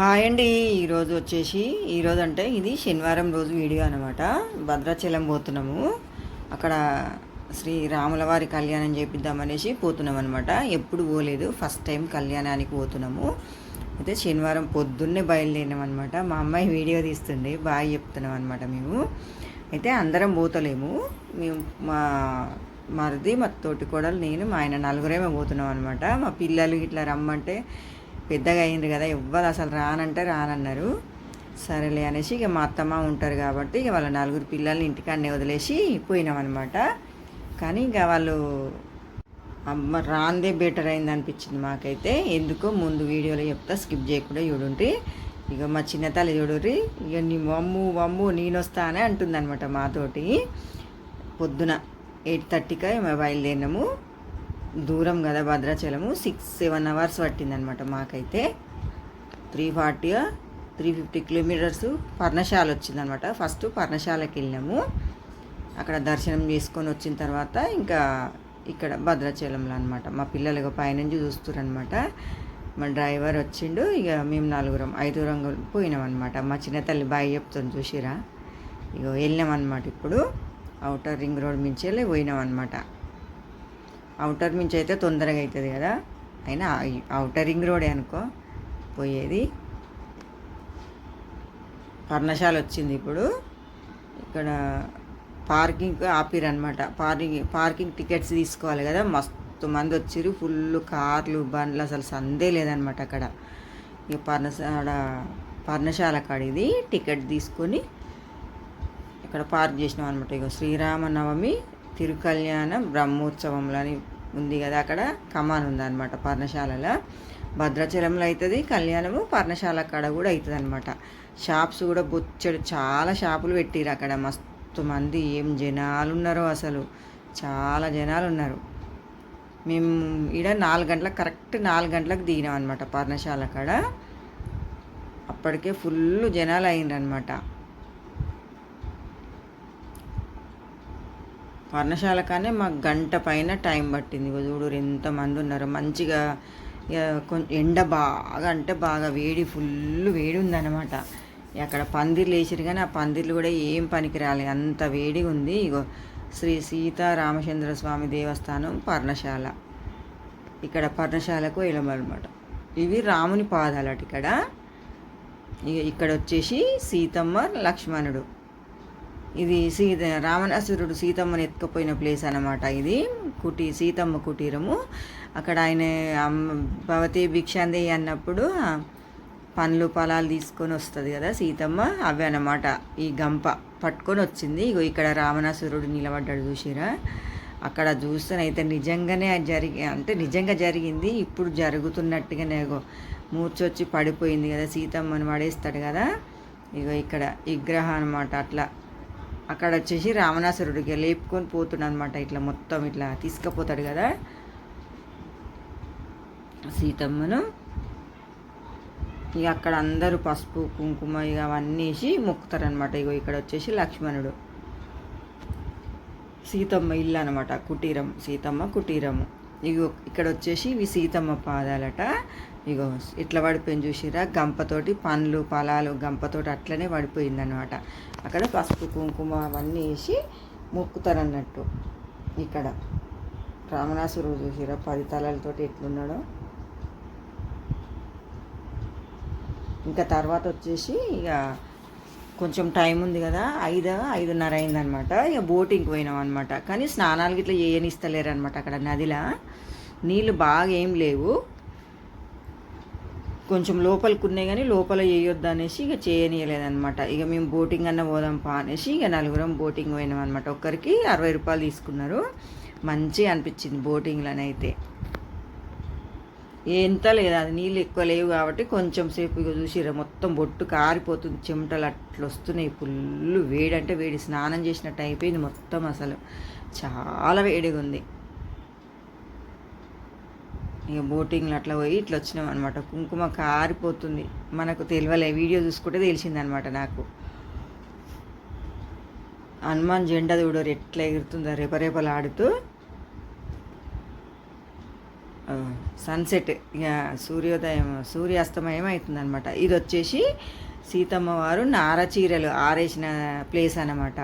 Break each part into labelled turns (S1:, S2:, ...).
S1: Hi అండి. ఈరోజు వచ్చేసి ఈరోజు అంటే ఇది శనివారం రోజు వీడియో అనమాట భద్రాచలం పోతున్నాము. అక్కడ శ్రీ రాముల వారి కళ్యాణం చేపిద్దామనేసి పోతున్నాం అనమాట ఎప్పుడు పోలేదు. ఫస్ట్ టైం కళ్యాణానికి పోతున్నాము. అయితే శనివారం పొద్దున్నే బయలుదేరినాం అనమాట మా అమ్మాయి వీడియో తీస్తుండే. బాగా చెప్తున్నాం అనమాట మేము. అయితే అందరం పోతలేము. మేము మా మరిది మా తోటి కోడలు నేను మా ఆయన నలుగురేమో పోతున్నాం అనమాట మా పిల్లలు ఇట్లా రమ్మంటే పెద్దగా అయింది కదా ఎవ్వరు అసలు రానంటే రానన్నారు. సరేలే అనేసి ఇక మా అత్తమ్మ ఉంటారు కాబట్టి ఇక వాళ్ళ నలుగురు పిల్లల్ని ఇంటికాడనే వదిలేసి పోయినాం అనమాట కానీ ఇక వాళ్ళు అమ్మ రాందే బెటర్ అయింది అనిపించింది మాకైతే. ఎందుకో ముందు వీడియోలో చెప్తా స్కిప్ చేయకుండా చూడుండ్రి. ఇక మా చిన్న తల్లి చూడుర్రి ఇక నీ వమ్ము వమ్ము నేను వస్తానే అని అంటుందన్నమాట మాతోటి. పొద్దున ఎయిట్ థర్టీకి మేము బయలుదేరినాము. దూరం కదా భద్రాచలము. సిక్స్ సెవెన్ అవర్స్ పట్టిందనమాట మాకైతే. Three forty three fifty kilometres Parnasala వచ్చిందనమాట ఫస్ట్ పర్ణశాలకి వెళ్ళినాము అక్కడ దర్శనం చేసుకొని వచ్చిన తర్వాత ఇంకా ఇక్కడ భద్రాచలంలో అనమాట మా పిల్లలు పైనుంచి చూస్తారనమాట మా డ్రైవర్ వచ్చిండు. ఇక మేము నలుగురం ఐదుగురం పోయినాం అనమాట మా చిన్న తల్లి బాయ్ చెప్తాను చూసిరా. ఇక అనమాట ఇప్పుడు. అవుటర్ రింగ్ రోడ్ మించి వెళ్ళి పోయినాం అనమాట అవుటర్ నుంచి అయితే తొందరగా అవుతుంది కదా. అయినా అవుటర్ రింగ్ రోడే అనుకో పోయేది. పర్ణశాల వచ్చింది ఇప్పుడు. ఇక్కడ పార్కింగ్ ఆపిరనమాట పార్కింగ్ పార్కింగ్ టికెట్స్ తీసుకోవాలి కదా. మస్తు మంది వచ్చిర్రు. ఫుల్ కార్లు బండ్లు అసలు సందే లేదనమాట అక్కడ. ఇక పర్ణశాల పర్ణశాల కాడ ఇది టికెట్ తీసుకొని ఇక్కడ పార్క్ చేసినాం అనమాట ఇక శ్రీరామనవమి తిరుకల్యాణ బ్రహ్మోత్సవంలో అని ఉంది కదా అక్కడ? కమాన్ ఉందన్నమాట పర్ణశాలలో భద్రాచలంలో అవుతుంది కళ్యాణము పర్ణశాల కాడ కూడా అవుతుంది అనమాట షాప్స్ కూడా బొచ్చడు చాలా షాపులు పెట్టిరు అక్కడ. మస్తు మంది ఏం జనాలు ఉన్నారో అసలు. చాలా జనాలు ఉన్నారు మేము ఈడ నాలుగు గంటలకు కరెక్ట్ నాలుగు గంటలకు దిగినాం అనమాట పర్ణశాల కాడ. అప్పటికే ఫుల్ జనాలు అయిందనమాట పర్ణశాల కానీ మాకు గంట పైన టైం పట్టింది. చూడూరు చూడు ఎంతమంది ఉన్నారు. మంచిగా ఇక కొంచెం ఎండ బాగా అంటే బాగా వేడి ఫుల్ వేడి ఉందన్నమాట. అక్కడ పందిర్లు వేసారు కానీ ఆ పందిర్లు కూడా ఏం పనికి రాలేదు అంత వేడిగా ఉంది. ఇగో శ్రీ సీతారామచంద్ర స్వామి దేవస్థానం పర్ణశాల. ఇక్కడ పర్ణశాలకు వెళ్ళమన్నమాట. ఇవి రాముని పాదాలట ఇక్కడ. ఇక ఇక్కడ వచ్చేసి సీతమ్మ లక్ష్మణుడు. ఇది సీత రావణాసురుడు సీతమ్మని ఎత్తుకుపోయిన ప్లేస్ అనమాట ఇది. కుటీ సీతమ్మ కుటీరము. అక్కడ ఆయన భవతి భిక్షాందే అన్నప్పుడు పండ్లు పొలాలు తీసుకొని వస్తుంది కదా సీతమ్మ. అవి అన్నమాట. ఈ గంప పట్టుకొని వచ్చింది. ఇగో ఇక్కడ రావణాసురుడు నిలబడ్డాడు చూసిరా. అక్కడ చూస్తేనైతే నిజంగానే అది జరిగి అంటే నిజంగా జరిగింది. ఇప్పుడు జరుగుతున్నట్టుగానే మూర్చొచ్చి పడిపోయింది కదా సీతమ్మని పడేస్తాడు కదా. ఇగో ఇక్కడ విగ్రహం అనమాట అట్లా. అక్కడ వచ్చేసి రావణాసురుడికి లేపుకొని పోతున్నాడు అనమాట ఇట్లా మొత్తం ఇట్లా తీసుకుపోతాడు కదా. సీతమ్మను. ఇక అక్కడ అందరూ పసుపు కుంకుమ ఇక అవన్నీ వేసి మొక్కుతారనమాట ఇగో ఇక్కడ వచ్చేసి లక్ష్మణుడు. సీతమ్మ ఇల్లు అనమాట కుటీరం. సీతమ్మ కుటీరము. ఇగో ఇక్కడ వచ్చేసి ఇవి సీతమ్మ పాదాలట. ఇగో ఇట్లా పడిపోయింది చూసిరా గంపతోటి పండ్లు ఫలాలు గంపతోటి అట్లనే పడిపోయింది అనమాట అక్కడ పసుపు కుంకుమ అవన్నీ వేసి మొక్కుతారన్నట్టు ఇక్కడ. రామణాసురుడు చూసిరా పది తలలతోటి ఎట్లున్నాడో. ఇంకా తర్వాత వచ్చేసి ఇక కొంచెం టైం ఉంది కదా ఐదు ఐదున్నర అయిందనమాట ఇక బోటింగ్కి పోయినాం అనమాట కానీ స్నానాలు ఇట్లా చేయనిస్తలేరు అనమాట అక్కడ నదిలో. నీళ్ళు బాగా ఏం లేవు. కొంచెం లోపలికి ఉన్నాయి కానీ లోపల చేయొద్దు అనేసి ఇక చేయనీయలేదనమాట ఇక మేము బోటింగ్ అన్న పోదాం పా అనేసి ఇక నలుగురం బోటింగ్ పోయినాం అనమాట ఒక్కరికి అరవై రూపాయలు తీసుకున్నారు. మంచిగా అనిపించింది బోటింగ్లోనైతే. ఎంత లేదు అది నీళ్ళు ఎక్కువ లేవు కాబట్టి కొంచెం సేపు ఇక చూసిరా మొత్తం బొట్టు కారిపోతుంది చెమటలు అట్లా వస్తున్నాయి. ఫుల్ వేడి అంటే వేడి. స్నానం చేసినట్టు అయిపోయింది మొత్తం అసలు. చాలా వేడిగా ఉంది. ఇక బోటింగ్లో అట్లా పోయి ఇట్లా వచ్చినాం అనమాట కుంకుమ కారిపోతుంది. మనకు తెలియలే వీడియో చూసుకుంటే తెలిసిందనమాట నాకు. హనుమాన్ జెండా చూడరు. ఎట్లా ఎగురుతుందో రేపరేపలు ఆడుతూ సన్సెట్ ఇక సూర్యోదయం సూర్యాస్తమయం అవుతుందనమాట ఇది వచ్చేసి సీతమ్మ వారు నార చీరలు ఆరేసిన ప్లేస్ అనమాట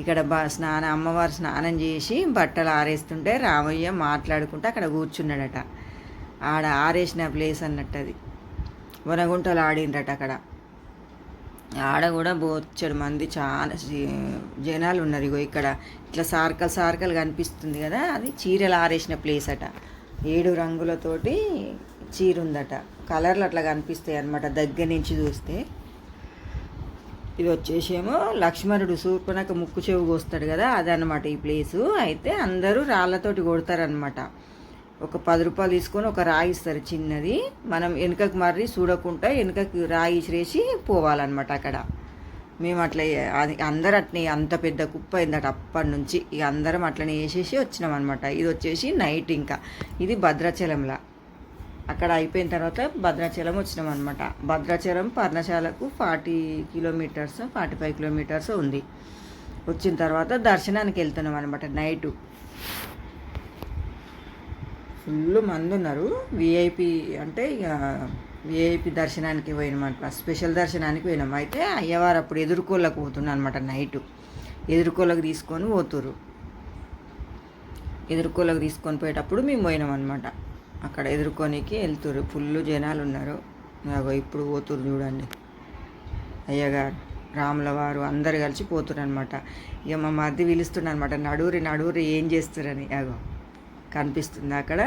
S1: ఇక్కడ బ స్నానం అమ్మవారు స్నానం చేసి బట్టలు ఆరేస్తుంటే రామయ్య మాట్లాడుకుంటే అక్కడ కూర్చున్నాడట. ఆడ ఆరేసిన ప్లేస్ అన్నట్టు అది వనగుంటలు ఆడిండ్రట అక్కడ. ఆడ కూడా బోచ్చడు మంది చాలా జనాలు ఉన్నారు. ఇగో ఇక్కడ ఇట్లా సార్కల్ సార్కల్ కనిపిస్తుంది కదా అది చీరలు ఆరేసిన ప్లేస్ అట. ఏడు రంగులతోటి చీర ఉందట కలర్లు అట్లా కనిపిస్తాయి అన్నమాట దగ్గర నుంచి చూస్తే. ఇది వచ్చేసేమో లక్ష్మణుడు శూర్పణక ముక్కు చెవు కోస్తాడు కదా అదనమాట ఈ ప్లేసు. అయితే అందరూ రాళ్ళతోటి కొడతారనమాట ఒక పది రూపాయలు తీసుకొని ఒక రాయి ఇస్తారు చిన్నది. మనం వెనుకకు మర్రి చూడకుండా వెనుకకి రాయి ఇసిరేసి పోవాలన్నమాట అక్కడ. మేము అట్లా అది అందరు అట్నే అంత పెద్ద కుప్ప అయిందట అప్పటి నుంచి. ఇక అందరం అట్లనే వేసేసి వచ్చినాం అనమాట ఇది వచ్చేసి నైట్ ఇంకా. ఇది భద్రాచలంలా. అక్కడ అయిపోయిన తర్వాత భద్రాచలం వచ్చినాం అనమాట Bhadrachalam పర్ణశాలకు forty kilometres forty five kilometres ఉంది. వచ్చిన తర్వాత దర్శనానికి వెళ్తున్నాం అనమాట నైటు. ఫుల్ మంది ఉన్నారు విఐపి అంటే ఇక విఐపి దర్శనానికి పోయినమాట. స్పెషల్ దర్శనానికి పోయినాం. అయితే అయ్యవారు అప్పుడు ఎదుర్కోలకు పోతున్నా అనమాట నైటు. ఎదుర్కోలకు తీసుకొని పోతురు ఎదుర్కోలకు తీసుకొని పోయేటప్పుడు మేము పోయినాం అనమాట అక్కడ ఎదుర్కొనికి వెళ్తురు ఫుల్ జనాలు ఉన్నారు. అగో ఇప్పుడు పోతురు చూడండి. అయ్యగారు రాముల వారు అందరు కలిసి పోతున్నారు అనమాట ఇక మా మధ్య పిలుస్తున్నారు అనమాట నడూరి నడూరి ఏం చేస్తారని అగో. కనిపిస్తుంది అక్కడ.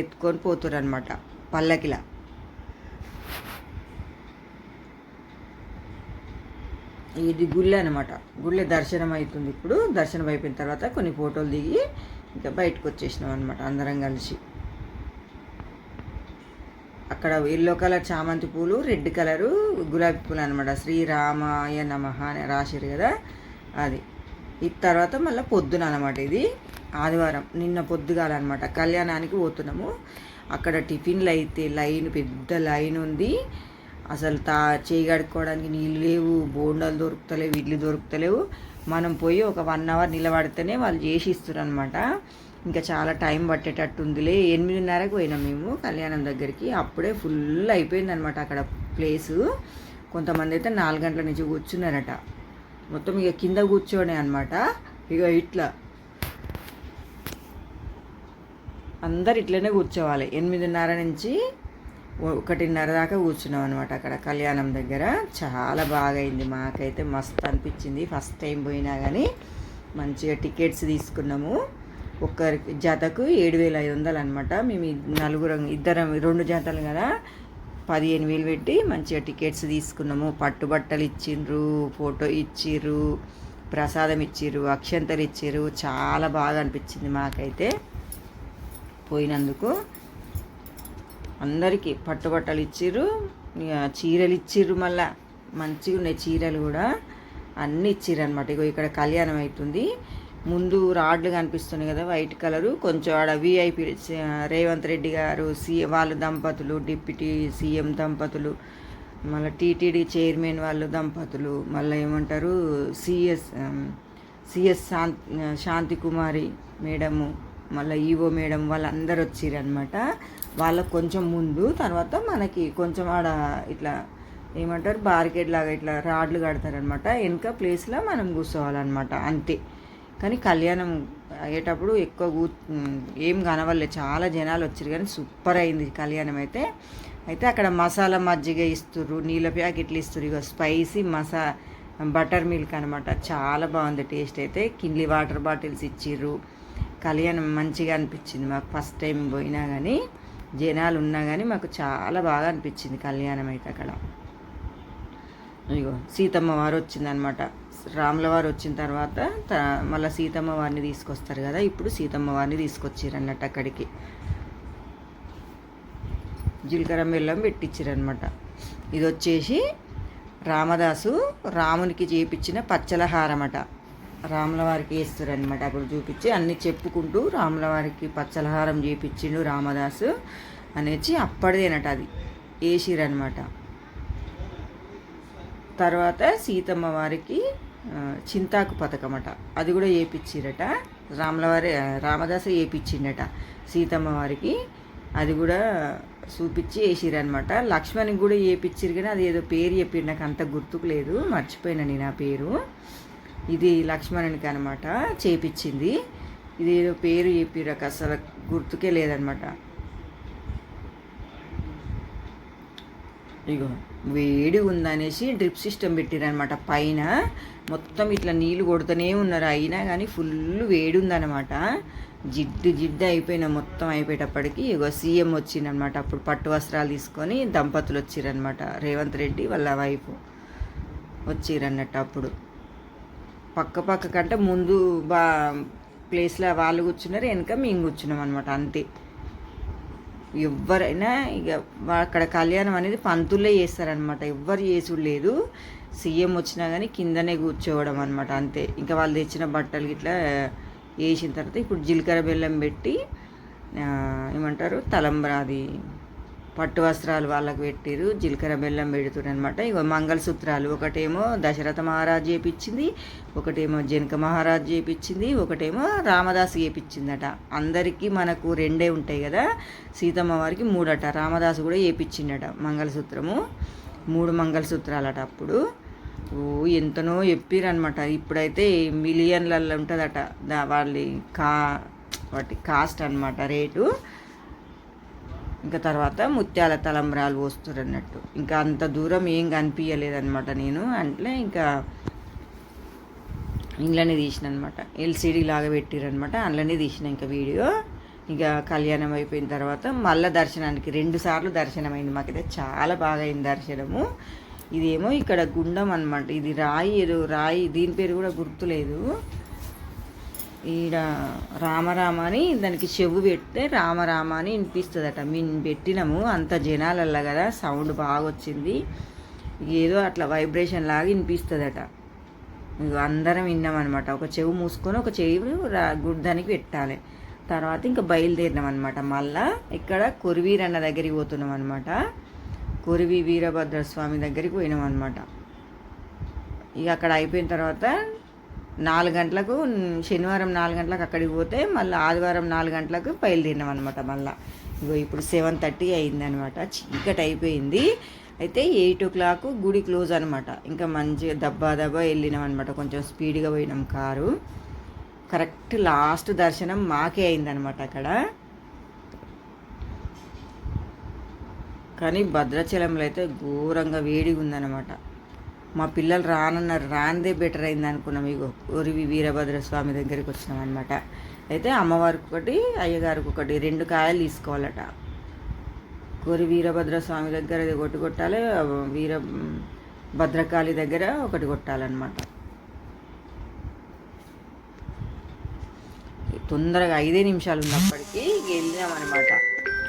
S1: ఎత్తుకొని పోతురు అనమాట పల్లకిలా. ఇది గుళ్ళే అనమాట గుళ్ళే దర్శనం అవుతుంది ఇప్పుడు. దర్శనం అయిపోయిన తర్వాత కొన్ని ఫోటోలు దిగి ఇంకా బయటకు వచ్చేసినాం అనమాట అందరం కలిసి. అక్కడ ఎల్లో కలర్ చామంతి పూలు రెడ్ కలరు గులాబీ పూలు అనమాట శ్రీరామాయ నమ అని రాశారు కదా. అది. ఇది తర్వాత మళ్ళీ పొద్దున అనమాట ఇది. ఆదివారం నిన్న పొద్దుగాలన్నమాట కళ్యాణానికి పోతున్నాము. అక్కడ టిఫిన్లు అయితే లైన్ పెద్ద లైన్ ఉంది. అసలు తా చేయి నీళ్ళు లేవు బోండాలు దొరుకుతలేవు ఇడ్లు దొరుకుతలేవు. మనం పోయి ఒక వన్ అవర్ నిలబడితేనే వాళ్ళు చేసి ఇస్తారు అనమాట ఇంకా చాలా టైం పట్టేటట్టు ఉందిలే. ఎనిమిదిన్నరకు పోయినాం మేము కళ్యాణం దగ్గరికి. అప్పుడే ఫుల్ అయిపోయింది అనమాట అక్కడ ప్లేసు. కొంతమంది అయితే నాలుగు గంటల నుంచి కూర్చున్నారట. మొత్తం ఇక కింద కూర్చోనే అనమాట. ఇక ఇట్లా అందరు ఇట్లనే కూర్చోవాలి. ఎనిమిదిన్నర నుంచి ఒకటిన్నర దాకా కూర్చున్నాం అనమాట అక్కడ కళ్యాణం దగ్గర. చాలా బాగా అయింది మాకైతే మస్తు అనిపించింది. ఫస్ట్ టైం పోయినా కానీ మంచిగా టికెట్స్ తీసుకున్నాము. ఒక్కరి జతకు ఏడు వేల ఐదు వందలు అనమాట మేము నలుగురం ఇద్దరం రెండు జతలు కదా. పదిహేను వేలు పెట్టి మంచిగా టికెట్స్ తీసుకున్నాము. పట్టుబట్టలు ఇచ్చిండ్రు ఫోటో ఇచ్చిర్రు ప్రసాదం ఇచ్చిర్రు అక్షంతలు ఇచ్చిర్రు. చాలా బాగా అనిపించింది మాకైతే. పోయినందుకు అందరికీ పట్టుబట్టలు ఇచ్చిర్రు ఇక చీరలు ఇచ్చిర్రు మళ్ళా. మంచిగా ఉన్నాయి చీరలు కూడా. అన్నీ ఇచ్చిర్రు అనమాట ఇగో ఇక్కడ కళ్యాణం అవుతుంది ముందు రాడ్లు కనిపిస్తున్నాయి కదా వైట్ కలరు. కొంచెం ఆడ విఐపి రేవంత్ రెడ్డి గారు సి వాళ్ళ దంపతులు డిప్యూటీ సీఎం దంపతులు మళ్ళీ టీటీడీ చైర్మన్ వాళ్ళు దంపతులు మళ్ళీ ఏమంటారు CS CS Shanti Shanti Kumari madam మళ్ళీ ఈవో మేడం వాళ్ళందరూ వచ్చిర్రు అనమాట వాళ్ళకు కొంచెం ముందు తర్వాత మనకి కొంచెం ఆడ ఇట్లా ఏమంటారు బార్కెట్ లాగా ఇట్లా రాడ్లు కడతారనమాట వెనక ప్లేస్లో మనం కూర్చోవాలన్నమాట అంతే. కానీ కళ్యాణం అయ్యేటప్పుడు ఎక్కువ కూ ఏం కనవల్లే చాలా జనాలు వచ్చారు కానీ సూపర్ అయింది కళ్యాణం అయితే. అయితే అక్కడ మసాలా మజ్జిగ ఇస్తుర్రు నీళ్ళ ప్యాకెట్లు ఇస్తుర్రు. ఇక స్పైసీ మసా బటర్ మిల్క్ అనమాట చాలా బాగుంది టేస్ట్ అయితే. కిన్లీ వాటర్ బాటిల్స్ ఇచ్చిర్రు. కళ్యాణం మంచిగా అనిపించింది. మాకు ఫస్ట్ టైం పోయినా కానీ జనాలు ఉన్నా కానీ మాకు చాలా బాగా అనిపించింది కళ్యాణం అయితే అక్కడ. ఇగో సీతమ్మ వారు వచ్చిందనమాట రాముల వారు వచ్చిన తర్వాత త- మళ్ళీ సీతమ్మ వారిని తీసుకొస్తారు కదా ఇప్పుడు సీతమ్మ వారిని తీసుకొచ్చారు అన్నట్టు అక్కడికి. జీలకర్ర బెల్లం పెట్టించారనమాట ఇది వచ్చేసి రామదాసు రామునికి చేపించిన పచ్చల హారమట రాముల వారికి వేస్తారు అనమాట అప్పుడు చూపించి అన్ని చెప్పుకుంటూ రాముల వారికి పచ్చలహారం చేపించిండు రామదాసు అనేసి అప్పటిదేనట అది. వేసిరనమాట తర్వాత సీతమ్మ వారికి ఆ, చింతాకు పథకమట. అది కూడా వేయించిరట రాములవారి రామదాసు వేయించిండట సీతమ్మ వారికి అది కూడా చూపించి వేసిరనమాట లక్ష్మణ్కి కూడా వేయించారు కానీ అది ఏదో పేరు చెప్పిండు నాకు అంత గుర్తుకు లేదు. మర్చిపోయినా నేను ఆ పేరు. ఇది లక్ష్మణునికి అనమాట చేపించింది ఇది ఏదో పేరు చెప్పిరు అసలు గుర్తుకే లేదనమాట ఇగో వేడి ఉందనేసి డ్రిప్ సిస్టమ్ పెట్టిరనమాట పైన మొత్తం ఇట్లా నీళ్ళు కొడుతూనే ఉన్నారు. అయినా కానీ ఫుల్ వేడి ఉందన్నమాట. జిడ్డు జిడ్డు అయిపోయిన మొత్తం అయిపోయేటప్పటికి ఇగో సీఎం వచ్చిందనమాట అప్పుడు పట్టు వస్త్రాలు తీసుకొని దంపతులు వచ్చిరనమాట రేవంత్ రెడ్డి వాళ్ళ వైఫ్ వచ్చిరన్నట్టు అప్పుడు. పక్క పక్క కంటే ముందు బా ప్లేస్లో వాళ్ళు కూర్చున్నారు వెనక మేము కూర్చున్నాం అనమాట అంతే. ఎవరైనా ఇక అక్కడ కళ్యాణం అనేది పంతుల్లే చేస్తారనమాట ఎవ్వరు చేసుడు లేదు. సీఎం వచ్చినా కానీ కిందనే కూర్చోవడం అనమాట అంతే. ఇంకా వాళ్ళు తెచ్చిన బట్టలు ఇట్లా వేసిన తర్వాత ఇప్పుడు జీలకర్ర బెల్లం పెట్టి ఏమంటారు తలంబ్రాది పట్టు వస్త్రాలు వాళ్ళకి పెట్టిరు జీలకర్ర బెల్లం పెడుతున్నారు అనమాట ఇగో మంగళసూత్రాలు ఒకటేమో దశరథ మహారాజ్ చేపించింది ఒకటేమో జనక మహారాజ్ చేపించింది ఒకటేమో రామదాస్ చేపించిందట అందరికీ మనకు రెండే ఉంటాయి కదా సీతమ్మ వారికి మూడట రామదాసు కూడా చేపించిండట మంగళసూత్రము. మూడు మంగళసూత్రాలట అప్పుడు. ఓ ఎంతనో చెప్పిరనమాట ఇప్పుడైతే మిలియన్లలో ఉంటుందట దా వాళ్ళ కా వాటి కాస్ట్ అనమాట రేటు. ఇంకా తర్వాత ముత్యాల తలంబ్రాలు పోస్తారు అన్నట్టు ఇంకా అంత దూరం ఏం కనిపించలేదన్నమాట నేను. అంటే ఇంకా ఇంట్లోనే తీసిన అనమాట ఎల్సీడీ లాగా పెట్టిరనమాట అందులోనే తీసిన ఇంకా వీడియో. ఇంకా కళ్యాణం అయిపోయిన తర్వాత మళ్ళీ దర్శనానికి రెండు సార్లు దర్శనం అయింది మాకైతే. చాలా బాగా అయింది దర్శనము. ఇదేమో ఇక్కడ గుండం అనమాట ఇది రాయి ఏదో రాయి దీని పేరు కూడా గుర్తులేదు. ఈడ రామరామ అని దానికి చెవు పెడితే రామరామ అని వినిపిస్తుందట. మేము పెట్టినాము అంత జనాలల్లా కదా సౌండ్ బాగా వచ్చింది ఏదో అట్లా వైబ్రేషన్ లాగా వినిపిస్తుందట. అందరం విన్నామన్నమాట. ఒక చెవు మూసుకొని ఒక చెవి రా గుడ్దానికి పెట్టాలి. తర్వాత ఇంకా బయలుదేరినాం అనమాట మళ్ళా ఇక్కడ కొరివీరన్న దగ్గరికి పోతున్నాం అనమాట కొరివి వీరభద్ర స్వామి దగ్గరికి పోయినాం అనమాట ఇక అక్కడ అయిపోయిన తర్వాత నాలుగు గంటలకు శనివారం నాలుగు గంటలకు అక్కడికి పోతే మళ్ళీ ఆదివారం నాలుగు గంటలకు బయలుదేరినాం అనమాట మళ్ళీ. ఇగో ఇప్పుడు సెవెన్ థర్టీ అయిందనమాట చీకటి అయిపోయింది. అయితే ఎయిట్ ఓ క్లాక్ గుడి క్లోజ్ అనమాట ఇంకా మంచిగా దబ్బా దబ్బా వెళ్ళినాం అనమాట కొంచెం స్పీడ్గా పోయినాం కారు. కరెక్ట్ లాస్ట్ దర్శనం మాకే అయిందనమాట అక్కడ. కానీ భద్రాచలంలో అయితే ఘోరంగా వేడిగా ఉందన్నమాట మా పిల్లలు రానన్నారు రాందే బెటర్ అయింది అనుకున్నాం. ఇగో ఒరివి వీరభద్ర స్వామి దగ్గరికి వచ్చినాం అనమాట అయితే అమ్మవారికి ఒకటి అయ్యగారికి ఒకటి రెండు కాయలు తీసుకోవాలట. కోరి వీరభద్ర స్వామి దగ్గర అది ఒకటి కొట్టాలి వీర భద్రకాళి దగ్గర ఒకటి కొట్టాలన్నమాట. తొందరగా ఐదే నిమిషాలు ఉన్నప్పటికీ ఇక వెళ్ళినాం అనమాట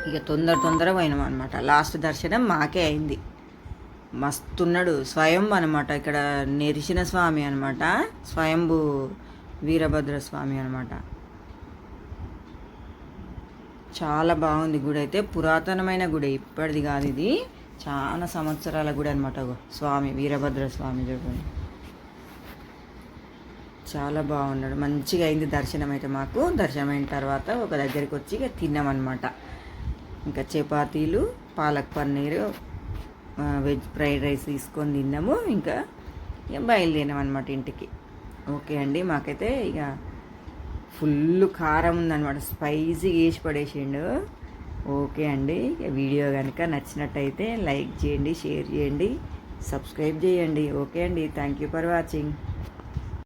S1: ఇక తొందర తొందర పోయినాం అనమాట లాస్ట్ దర్శనం మాకే అయింది. మస్తున్నాడు. స్వయం అనమాట ఇక్కడ నెరిసిన స్వామి అనమాట స్వయంభూ వీరభద్ర స్వామి అనమాట చాలా బాగుంది గుడి అయితే. పురాతనమైన గుడి. ఇప్పటిది కాదు ఇది. చాలా సంవత్సరాల గుడి అనమాట స్వామి వీరభద్ర స్వామి చూడండి. చాలా బాగున్నాడు. మంచిగా అయింది దర్శనం అయితే మాకు. దర్శనం అయిన తర్వాత ఒక దగ్గరికి వచ్చి ఇక తిన్నామన్నమాట. ఇంకా చపాతీలు palak paneer veg fried rice తీసుకొని తిన్నాము. ఇంకా ఇక బయలుదేరాం అనమాట ఇంటికి. ఓకే అండి మాకైతే ఇక ఫుల్ కారం ఉందన్నమాట. స్పైసీ వేసి పడేసిండు. ఓకే అండి ఇక వీడియో కనుక నచ్చినట్టయితే లైక్ చేయండి షేర్ చేయండి సబ్స్క్రైబ్ చేయండి. ఓకే అండి థ్యాంక్ యూ ఫర్ వాచింగ్.